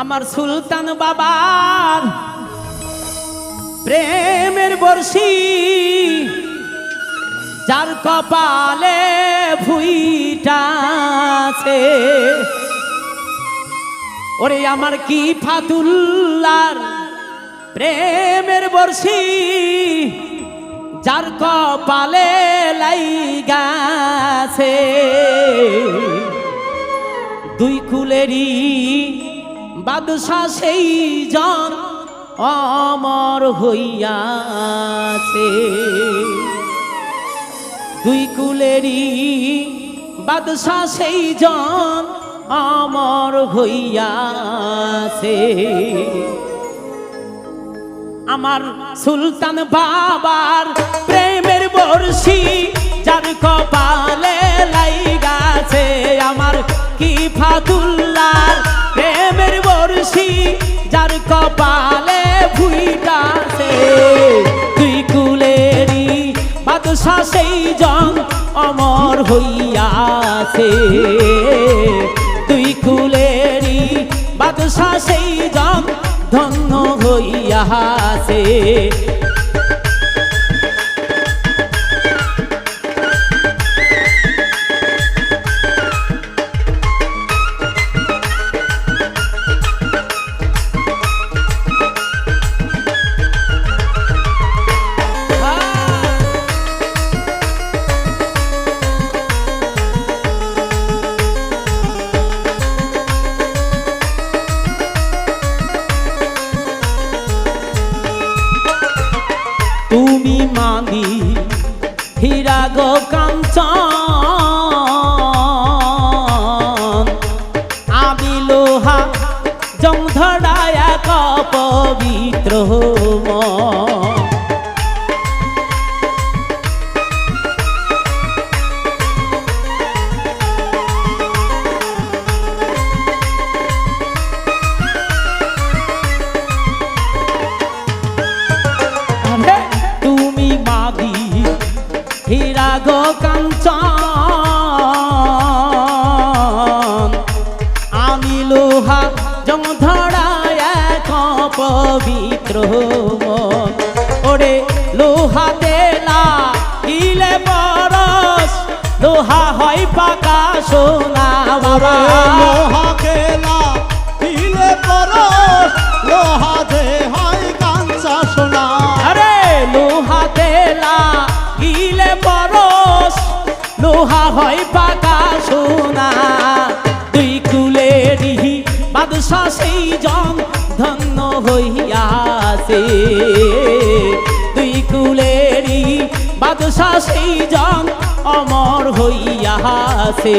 আমার সুলতান বাবার প্রেমের বর্ষি, যার কপালে ভুইটাছে ওরে আমার কি ফাতুল্লার প্রেমের বর্ষি, যার কপালে লাইগাছে দুই কুলেরই বাদশা সেই জন অমর হইয়াছে। দুই কুলেরই বাদশা সেই জন অমর হইয়াছে। আমার সুলতান বাবার প্রেমের বর্ষি যার কপালে লাইগাছে। আমার কি ফাতুল্লার কপালে ভুইটাছে তুই কুলেরি বাদশা সেই জন অমর হইয়াছে তুই কুলেরি বাদশা সেই জন ধন্য হইয়াছে গো কাঞ্চন। আমি লোহা জং ধরায় এক পবিত্র মন। ওরে লোহা দেলা ইলে বরস লোহা হয় পাকা সোনা বাবা। লোহা দিলে লোহা যে হয় কাঞ্চা সোনা। আরে লোহা তেলা গিলে পরশ লোহা হয় পাকা সোনা। দুই কুলেরি বাদশা সেই জন ধন্য হইয়াছে। দুই কুলেরি বাদশা সেই জন অমর হইয়াছে।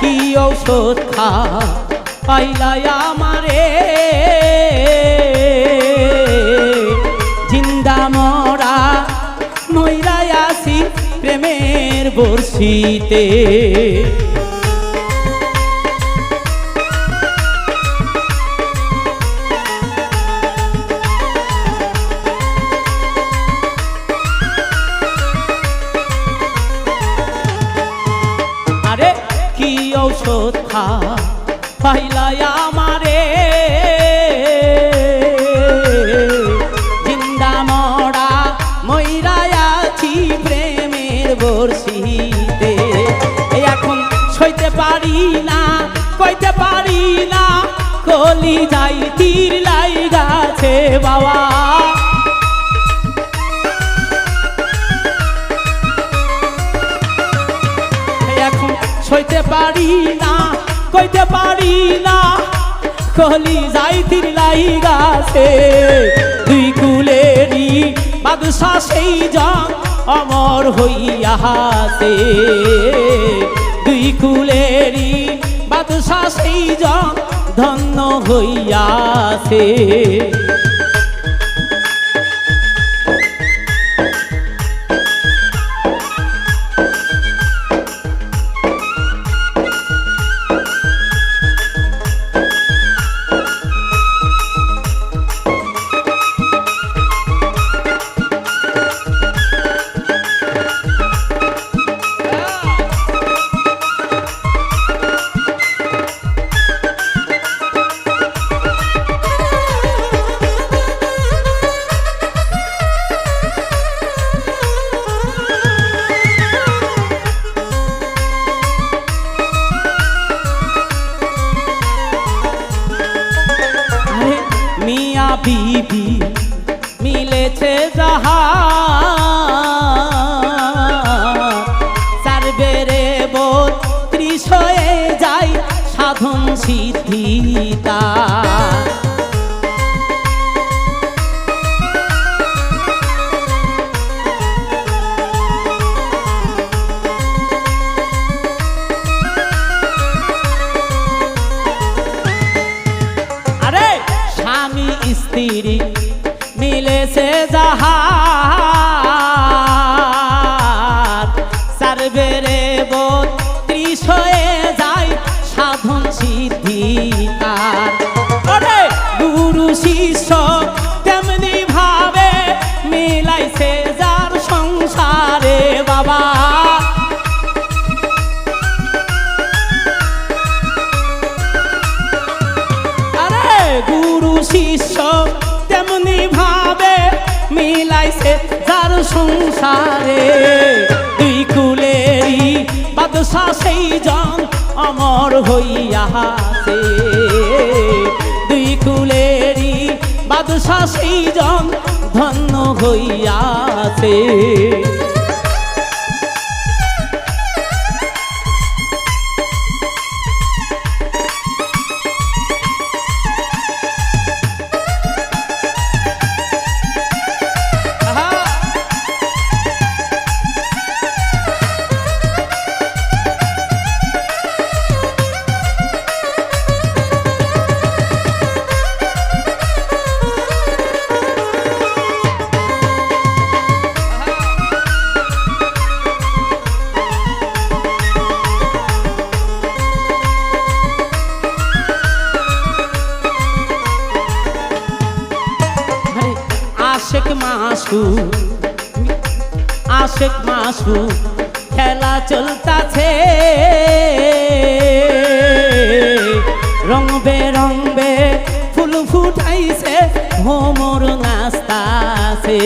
কি ঔষধ খা পাইলাই আমারে? জিন্দা মরা মইরাই আসি প্রেমের বর্ষিতে। কলি যাই, তীর লাই গাছে বাবা। এখন সইতে পারি না, কইতে পারি না, কলি যাই তীর লাই গাছে। দুই কুলেরি বাদশা সেই জন অমর হইয়াছে দুই কুলেরই বাদশা সেই ধন্য হইয়াছে সারবেরে বোধ ত্রিশ হয়ে যায় সাধন সিদ্ধিতা আরে স্বামী স্ত্রী মিলেছে যাহার সংসারে দুই কুলেরই বাদশা সেই জন অমর হইয়াছে দুই কুলেরই বাদশা সেই জন ধন্য হইয়াছে আশেক মাসু খেলা চলতাছে। রং রংবে ফুল ফুটাইছে হোমর নাস্তাছে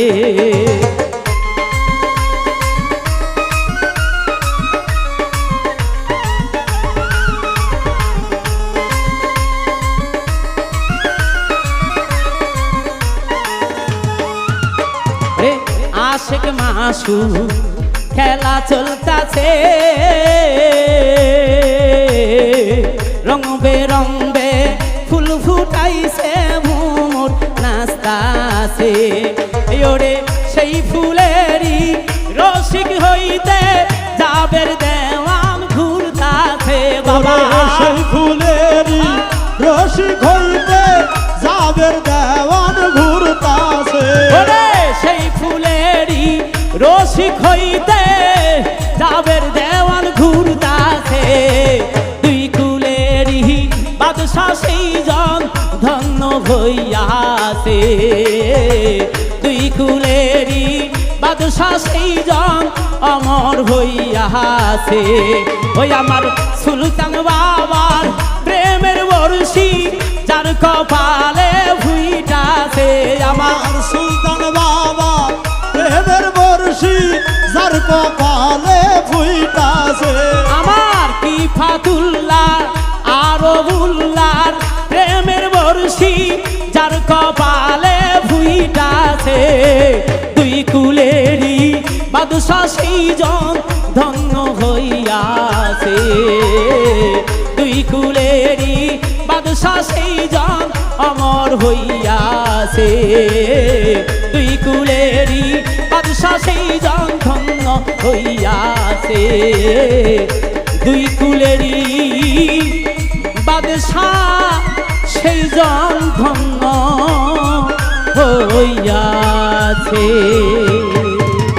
মাসু খেলা চলতাছে। রং রঙবে, ফুল ফুটাইছে মোর নাস্তাছে ওরে সেই ফুলেরই রসিক হইতে যাবের দেওয়ান রসিক হইতে যাবের দেওয়ান ঘুরতাছে। দুই কুলেরই বাদশা সেই জন ধন্য হইয়াছে। দুই কুলেরই বাদশা সেই জন অমর হইয়াছে। ওই আমার সুলতান বাবার প্রেমের বর্ষি, যার কপালে ভুইটাছে। আমার সুলতান বাবা প্রেমের বর্ষি যার কপালে ফুইতাছে। আমার কি ফাতুল্লাহ আরবুল্লার প্রেমের বর্ষি যার কপালে ভুইটাছে দুই কুলেরই বাদশা সেই জন ধন্য হইয়াছে। দুই কুলেরই বাদশা সেই জন অমর হইয়াছে। বাদশা সেই জন ধন্য হইয়াছে। দুই কুলেরই বাদশা সেই জন হইয়াছে।